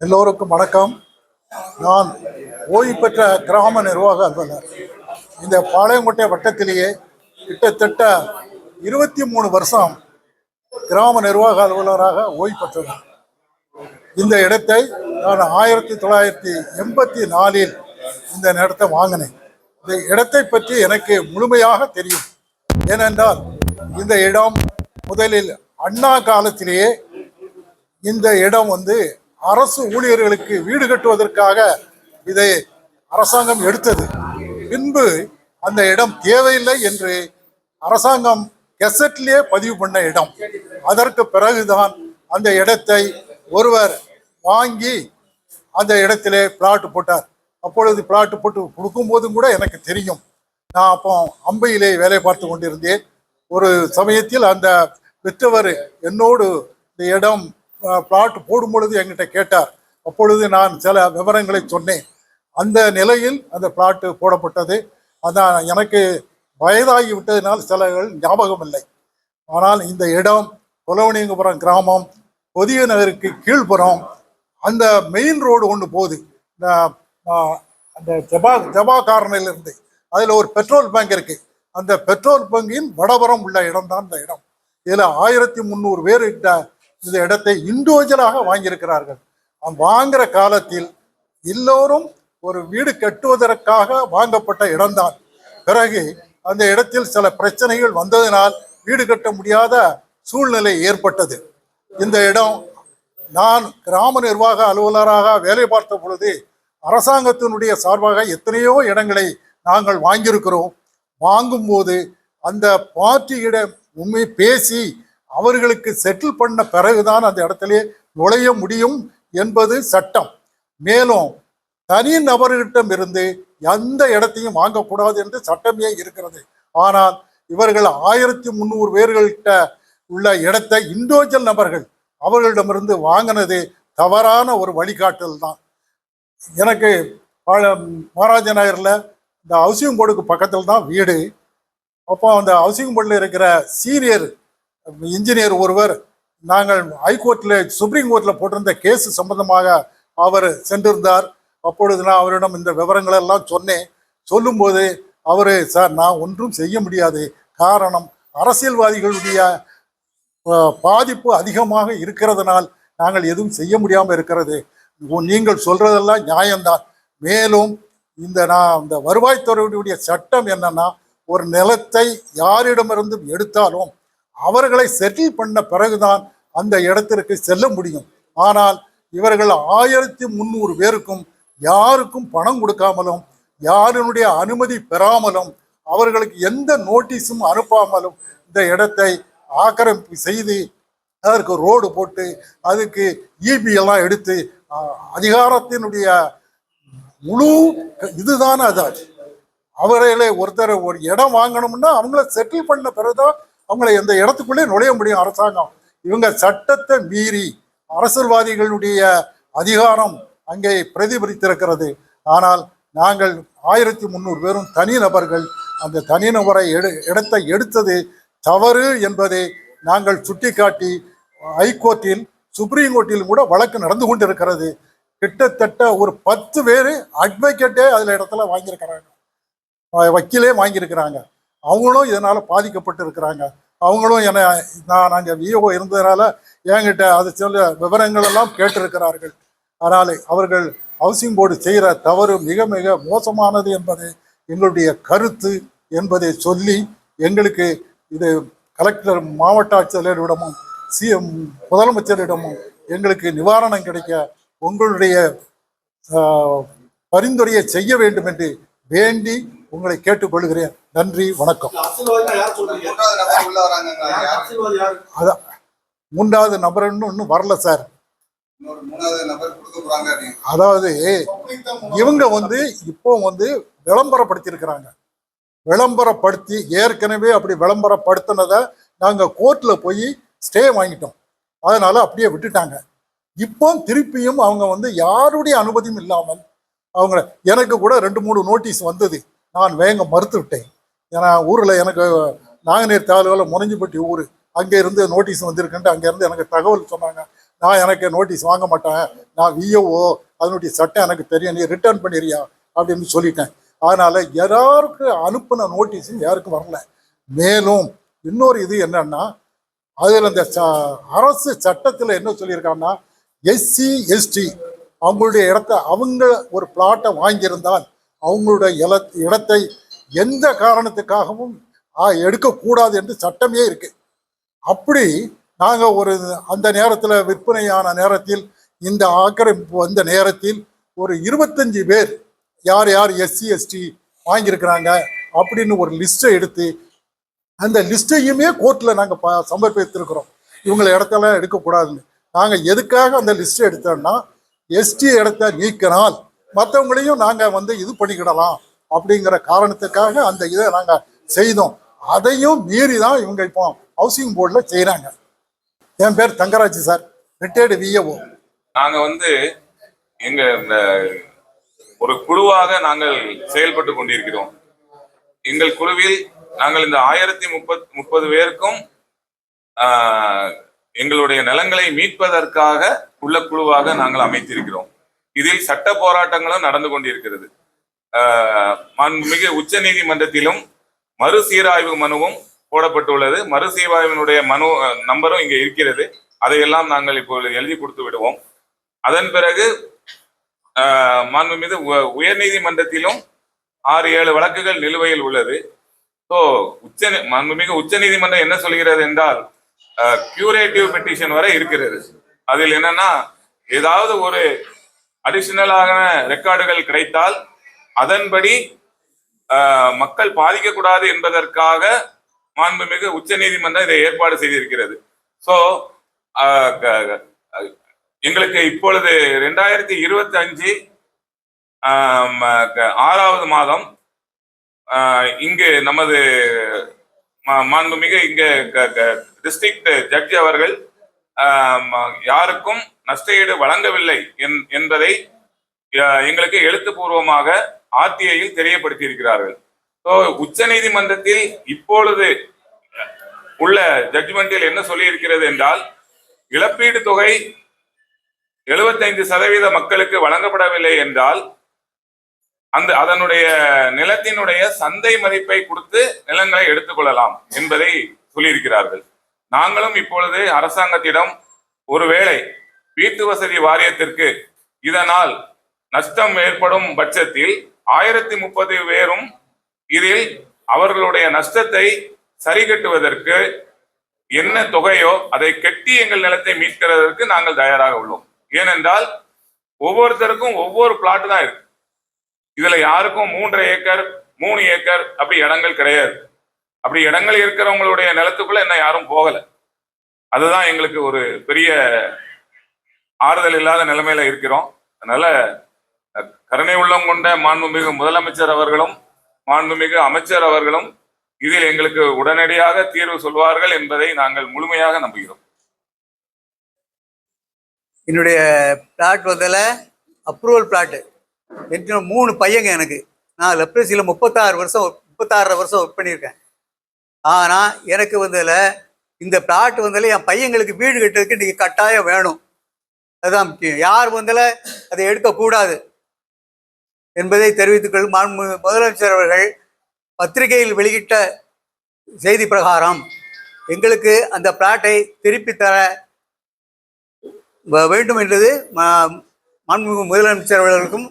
எல்லோருக்கும் வணக்கம். நான் ஓய்வு பெற்ற கிராம நிர்வாக அலுவலர். இந்த பாளையங்கோட்டை வட்டத்திலேயே கிட்டத்தட்ட இருபத்தி மூணு வருஷம் கிராம நிர்வாக அலுவலராக ஓய்வு பெற்றவர் இந்த இடத்தை நான் ஆயிரத்தி தொள்ளாயிரத்தி எண்பத்தி நாலில் இந்த இடத்தை வாங்கினேன். இந்த இடத்தை பற்றி எனக்கு முழுமையாக தெரியும். ஏனென்றால் இந்த இடம் முதலில் அண்ணா காலத்திலேயே இந்த இடம் வந்து அரசு ஊழியர்களுக்கு வீடு கட்டுவதற்காக இதை அரசாங்கம் எடுத்தது. பின்பு அந்த இடம் தேவையில்லை என்று அரசாங்கம் கெசட்லேயே பதிவு பண்ண இடம். அதற்கு பிறகுதான் அந்த இடத்தை ஒருவர் வாங்கி அந்த இடத்திலே பிளாட் போட்டார். அப்பொழுது பிளாட் போட்டு கொடுக்கும்போதும் கூட எனக்கு தெரியும். நான் அப்போ அம்பையிலே வேலை பார்த்து கொண்டிருந்தேன். ஒரு சமயத்தில் அந்த விற்றவர் என்னோடு இந்த இடம் பிளாட் போடும் பொழுது என்கிட்ட கேட்டார். அப்பொழுது நான் சில விவரங்களை சொன்னேன். அந்த நிலையில் அந்த பிளாட்டு போடப்பட்டது. அதான் எனக்கு வயதாகி விட்டதினால் சிலர்கள் ஞாபகம் இல்லை ஆனால் இந்த இடம் குலவணியங்குப்புறம் கிராமம் பொதிய நகருக்கு கீழ்ப்புறம் அந்த மெயின் ரோடு ஒன்று போகுது. இந்த அந்த ஜபா ஜபா காரணிலிருந்து அதில் ஒரு பெட்ரோல் பங்க் இருக்குது அந்த பெட்ரோல் பங்கின் வடபுறம் உள்ள இடம் தான் இந்த இடம். இதில் ஆயிரத்தி முந்நூறு பேர் இந்த இந்த இடத்தை இண்டிவிஜுவலாக வாங்கியிருக்கிறார்கள். அந்த வாங்குற காலத்தில் எல்லோரும் ஒரு வீடு கட்டுவதற்காக வாங்கப்பட்ட இடம்தான். பிறகு அந்த இடத்தில் சில பிரச்சனைகள் வந்ததினால் வீடு கட்ட முடியாத சூழ்நிலை ஏற்பட்டது. இந்த இடம் நான் கிராம நிர்வாக அலுவலராக வேலை பார்த்த பொழுது அரசாங்கத்தினுடைய சார்பாக எத்தனையோ இடங்களை நாங்கள் வாங்கியிருக்கிறோம். வாங்கும்போது அந்த பார்ட்டியிடம் உண்மை பேசி அவர்களுக்கு செட்டில் பண்ண பிறகுதான் அந்த இடத்திலே நுழைய முடியும் என்பது சட்டம். மேலும் தனி நபர்களிடம் இருந்து எந்த இடத்தையும் வாங்கக்கூடாது என்று சட்டமே இருக்கிறது. ஆனால் இவர்கள் ஆயிரத்தி முந்நூறு பேர்கள்ட்ட உள்ள இடத்தை இண்டிவிஜுவல் நபர்கள் அவர்களிடமிருந்து வாங்கினது தவறான ஒரு வழிகாட்டல் தான். எனக்கு மகாராஜ நகரில் இந்த ஹவுசிங் போர்டுக்கு பக்கத்தில் தான் வீடு. அப்போ அந்த ஹவுசிங் போர்டில் இருக்கிற சீனியர் இன்ஜினியர் ஒருவர் நாங்கள் ஹைகோர்ட்டில் சுப்ரீம் கோர்ட்டில் போட்டிருந்த கேஸ் சம்பந்தமாக அவர் சென்றிருந்தார். அப்பொழுது நான் அவரிடம் இந்த விவரங்களை எல்லாம் சொன்னேன். சொல்லும்போது அவர் சார் நான் ஒன்றும் செய்ய முடியாது. காரணம் அரசியல்வாதிகளுடைய பாதிப்பு அதிகமாக இருக்கிறதுனால் நாங்கள் எதுவும் செய்ய முடியாமல் இருக்கிறது. நீங்கள் சொல்றதெல்லாம் நியாயம்தான். மேலும் இந்த நான் இந்த வருவாய்த்துறையுடைய சட்டம் என்னன்னா ஒரு நிலத்தை யாரிடமிருந்தும் எடுத்தாலும் அவர்களை செட்டில் பண்ண பிறகுதான் அந்த இடத்திற்கு செல்ல முடியும். ஆனால் இவர்கள் ஆயிரத்தி முந்நூறு பேருக்கும் யாருக்கும் பணம் கொடுக்காமலும் யாருடைய அனுமதி பெறாமலும் அவர்களுக்கு எந்த நோட்டீஸும் அனுப்பாமலும் இந்த இடத்தை ஆக்கிரமிப்பு செய்து அதற்கு ரோடு போட்டு அதுக்கு இபி எல்லாம் எடுத்து அதிகாரத்தினுடைய முழு இதுதானே இதுதான் அது. அவர்களே ஒருத்தர் ஒரு இடம் வாங்கணும்னா அவங்கள செட்டில் பண்ண பிறகுதான் அவங்கள எந்த இடத்துக்குள்ளே நுழைய முடியும் அரசாங்கம். இவங்க சட்டத்தை மீறி அரசியல்வாதிகளுடைய அதிகாரம் அங்கே பிரதிபலித்திருக்கிறது. ஆனால் நாங்கள் ஆயிரத்தி முந்நூறு பேரும் தனிநபர்கள் அந்த தனிநபரை எடு இடத்தை எடுத்தது தவறு என்பதை நாங்கள் சுட்டிக்காட்டி ஹைகோர்ட்டில் சுப்ரீம் கோர்ட்டில் கூட வழக்கு நடந்து கொண்டிருக்கிறது. கிட்டத்தட்ட ஒரு பத்து பேர் அட்வொகேட்டே அதில் இடத்துல வாங்கியிருக்கிறாங்க. வக்கீலே வாங்கியிருக்கிறாங்க. அவங்களும் இதனால் பாதிக்கப்பட்டு இருக்கிறாங்க அவங்களும் என்னை நான் நாங்கள் விஓ இருந்ததுனால என்கிட்ட அது சில விவரங்கள் எல்லாம் கேட்டிருக்கிறார்கள். ஆனால் அவர்கள் ஹவுசிங் போர்டு செய்கிற தவறு மிக மிக மோசமானது என்பது எங்களுடைய கருத்து என்பதை சொல்லி எங்களுக்கு இது கலெக்டர் மாவட்ட ஆட்சியரிடமும் சிஎம் முதலமைச்சரிடமும் எங்களுக்கு நிவாரணம் கிடைக்க உங்களுடைய பரிந்துரையை செய்ய வேண்டும் என்று வேண்டி உங்களை கேட்டுக்கொள்கிறேன். நன்றி வணக்கம். மூன்றாவது நபர் அதான் மூன்றாவது நபர் இன்னும் இன்னும் வரல சார். அதாவது இவங்க வந்து இப்போ வந்து விளம்பரப்படுத்தியிருக்கிறாங்க. விளம்பரப்படுத்தி ஏற்கனவே அப்படி விளம்பரப்படுத்தினதை நாங்கள் கோர்ட்டில் போய் ஸ்டே வாங்கிட்டோம். அதனால அப்படியே விட்டுட்டாங்க. இப்போ திருப்பியும் அவங்க வந்து யாருடைய அனுமதியும் இல்லாமல் அவங்க எனக்கு கூட ரெண்டு மூணு நோட்டீஸ் வந்தது. நான் வேங்க மறுத்து விட்டேன் ஏன்னா ஊரில் எனக்கு நாங்குநேர் தாலுகாவில் முனைஞ்சிப்பட்டி ஊர். அங்கே இருந்து நோட்டீஸ் வந்திருக்குன்ட்டு அங்கேருந்து எனக்கு தகவல் சொன்னாங்க. நான் எனக்கு நோட்டீஸ் வாங்க மாட்டேன். நான் விஓஓ அதனுடைய சட்டம் எனக்கு தெரியும். நீ ரிட்டர்ன் பண்ணிடுறியா? அப்படின்னு சொல்லிட்டேன். அதனால் யாருக்கு அனுப்பின நோட்டீஸும் யாருக்கும் வரல. மேலும் இன்னொரு இது என்னன்னா அதில் இந்த ச அரசு சட்டத்தில் என்ன சொல்லியிருக்காங்கன்னா எஸ்சி எஸ்டி அவங்களுடைய இடத்த அவங்க ஒரு பிளாட்டை வாங்கியிருந்தால் அவங்களுடைய இல இடத்தை எந்த காரணத்துக்காகவும் எடுக்கக்கூடாது என்று சட்டமே இருக்கு. அப்படி நாங்கள் ஒரு அந்த நேரத்தில் விற்பனையான நேரத்தில் இந்த ஆக்கிரமிப்பு வந்த நேரத்தில் ஒரு இருபத்தஞ்சு பேர் யார் யார் எஸ்சி எஸ்டி வாங்கியிருக்கிறாங்க அப்படின்னு ஒரு லிஸ்ட்டை எடுத்து அந்த லிஸ்ட்டையுமே கோர்ட்டில் நாங்கள் ப சமர்ப்பித்திருக்கிறோம். இவங்களை இடத்தெல்லாம் எடுக்கக்கூடாதுன்னு. நாங்கள் எதுக்காக அந்த லிஸ்ட்டை எடுத்தோம்னா எஸ்டி இடத்த நீக்கினால் மற்றவங்களையும் நாங்கள் வந்து இது பண்ணிக்கிடலாம் அப்படிங்கிற காரணத்துக்காக அந்த இதை நாங்கள் செய்தோம். அதையும் மீறி தான் இவங்க இப்போ ஹவுசிங் போர்டில் செய்கிறாங்க என் பேர் தங்கராஜ் சார். ரிட்டையர்டு விஏஓ நாங்கள் வந்து எங்க இந்த ஒரு குழுவாக நாங்கள் செயல்பட்டு கொண்டிருக்கிறோம். எங்கள் குழுவில் நாங்கள் இந்த ஆயிரத்தி முப்பத் முப்பது பேருக்கும் எங்களுடைய நிலங்களை மீட்பதற்காக உள்ள குழுவாக நாங்கள் அமைத்திருக்கிறோம். இதில் சட்ட போராட்டங்களும் நடந்து கொண்டிருக்கிறது. மிக உச்ச நீதிமன்றத்திலும் மறுசீராய்வு மனுவும் போடப்பட்டுள்ளது. மறுசீராய்வினுடைய மனு நம்பரும் இங்கே இருக்கிறது. அதையெல்லாம் நாங்கள் இப்போ எழுதி கொடுத்து விடுவோம். அதன் பிறகு மாண்பு மீது உ- உயர்நீதிமன்றத்திலும் ஆறு ஏழு வழக்குகள் நிலுவையில் உள்ளது. ஸோ உச்ச நீ- மாண்புமிகு உச்ச நீதிமன்றம் என்ன சொல்கிறது என்றால் கியூரேட்டிவ் பெட்டிஷன் வரை இருக்கிறது. அதில் என்னன்னா ஏதாவது ஒரு அடிஷனலாக ரெக்கார்டுகள் கிடைத்தால் அதன்படி மக்கள் பாதிக்கக்கூடாது என்பதற்காக மாண்புமிகு உச்ச நீதிமன்றம் இதை ஏற்பாடு செய்திருக்கிறது. ஸோ எங்களுக்கு இப்பொழுது ரெண்டாயிரத்தி இருபத்தி அஞ்சு ஆறாவது மாதம் இங்கு நமது மா- மாண்புமிகு இங்க டிஸ்ட்ரிக்ட் ஜட்ஜி அவர்கள் யாருக்கும் நஷ்டஈடு வழங்கவில்லை என்- என்பதை எங்களுக்கு எழுத்துப்பூர்வமாக ஆர்டிஐயில் தெரியப்படுத்தியிருக்கிறார்கள். உச்ச நீதிமன்றத்தில் இப்பொழுது உள்ள ஜட்ஜ்மெண்டில் என்ன சொல்லி இருக்கிறது என்றால் இழப்பீடு தொகை எழுபத்தைந்து சதவீத மக்களுக்கு வழங்கப்படவில்லை என்றால் அந்த அதனுடைய நிலத்தினுடைய சந்தை மதிப்பை கொடுத்து நிலங்களை எடுத்துக்கொள்ளலாம் என்பதை சொல்லியிருக்கிறார்கள். நாங்களும் இப்பொழுது அரசாங்கத்திடம் ஒருவேளை வீட்டு வசதி வாரியத்திற்கு இதனால் நஷ்டம் ஏற்படும் பட்சத்தில் ஆயிரத்தி முப்பது பேரும் இதில் அவர்களுடைய நஷ்டத்தை சரி கட்டுவதற்கு என்ன தொகையோ அதை கட்டி எங்கள் நிலத்தை மீட்கிறதற்கு நாங்கள் தயாராக உள்ளோம். ஏனென்றால் ஒவ்வொருத்தருக்கும் ஒவ்வொரு பிளாட் தான் இருக்கு. இதுல யாருக்கும் மூன்றரை ஏக்கர் மூணு ஏக்கர் அப்படி இடங்கள் கிடையாது. அப்படி இடங்கள் இருக்கிறவங்களுடைய நிலத்துக்குள்ள என்ன யாரும் போகல. அதுதான் எங்களுக்கு ஒரு பெரிய ஆறுதல் இல்லாத நிலைமையில இருக்கிறோம். அதனால கருணை உள்ளம் கொண்ட மாண்புமிகு முதலமைச்சர் அவர்களும் மாண்புமிகு அமைச்சர் அவர்களும் இதில் எங்களுக்கு உடனடியாக தீர்வு சொல்வார்கள் என்பதை நாங்கள் முழுமையாக நம்புகிறோம். என்னுடைய பிளாட் வந்ததில் அப்ரூவல் பிளாட்டு எனக்கு மூணு பையங்க எனக்கு. நான் லெப்ரஸியில் முப்பத்தாறு வருஷம் முப்பத்தாறரை வருஷம் ஒர்க் பண்ணியிருக்கேன். ஆனால் எனக்கு வந்ததில் இந்த பிளாட் வந்ததில் என் பையங்களுக்கு வீடு கட்டுறதுக்கு இன்றைக்கி கட்டாயம் வேணும். அதுதான் முக்கியம். யார் வந்ததில் அதை எடுக்கக்கூடாது. என்பதை தெரிவித்துக் கொள்ளும் முதலமைச்சர் அவர்கள் பத்திரிகையில் வெளியிட்ட செய்தி பிரகாரம் எங்களுக்கு அந்த பிளாட்டை திருப்பி தர வ- வேண்டும் என்றது மாண்புமிகு முதலமைச்சர் அவர்களுக்கும்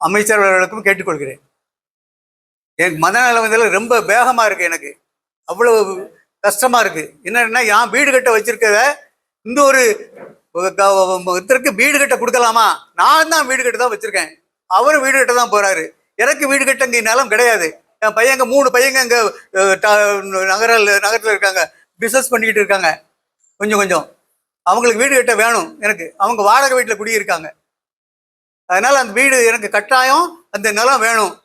அமைச்சர் அவர்களுக்கும் கேட்டுக்கொள்கிறேன். என் மனநல ரொம்ப வேகமாக இருக்குது எனக்கு. அவ்வளவு கஷ்டமாக இருக்குது என்னன்னா என் வீடு கட்ட வச்சுருக்கத இந்த ஒரு ஒருத்தருக்கு வீடு கட்ட கொடுக்கலாமா? நான் தான் வீடு கட்ட தான் வச்சிருக்கேன். அவரும் வீடு கட்ட தான் போறாரு. எனக்கு வீடு கட்ட இங்கே நிலம் கிடையாது. என் பையங்க மூணு பையங்க இங்க ட- நகர நகரத்தில் இருக்காங்க. பிஸ்னஸ் பண்ணிக்கிட்டு இருக்காங்க. கொஞ்சம் கொஞ்சம். அவங்களுக்கு வீடு கட்ட வேணும் எனக்கு. அவங்க வாடகை வீட்டில் குடியிருக்காங்க. அதனால அந்த வீடு எனக்கு கட்டாயம் அந்த நிலம் வேணும்.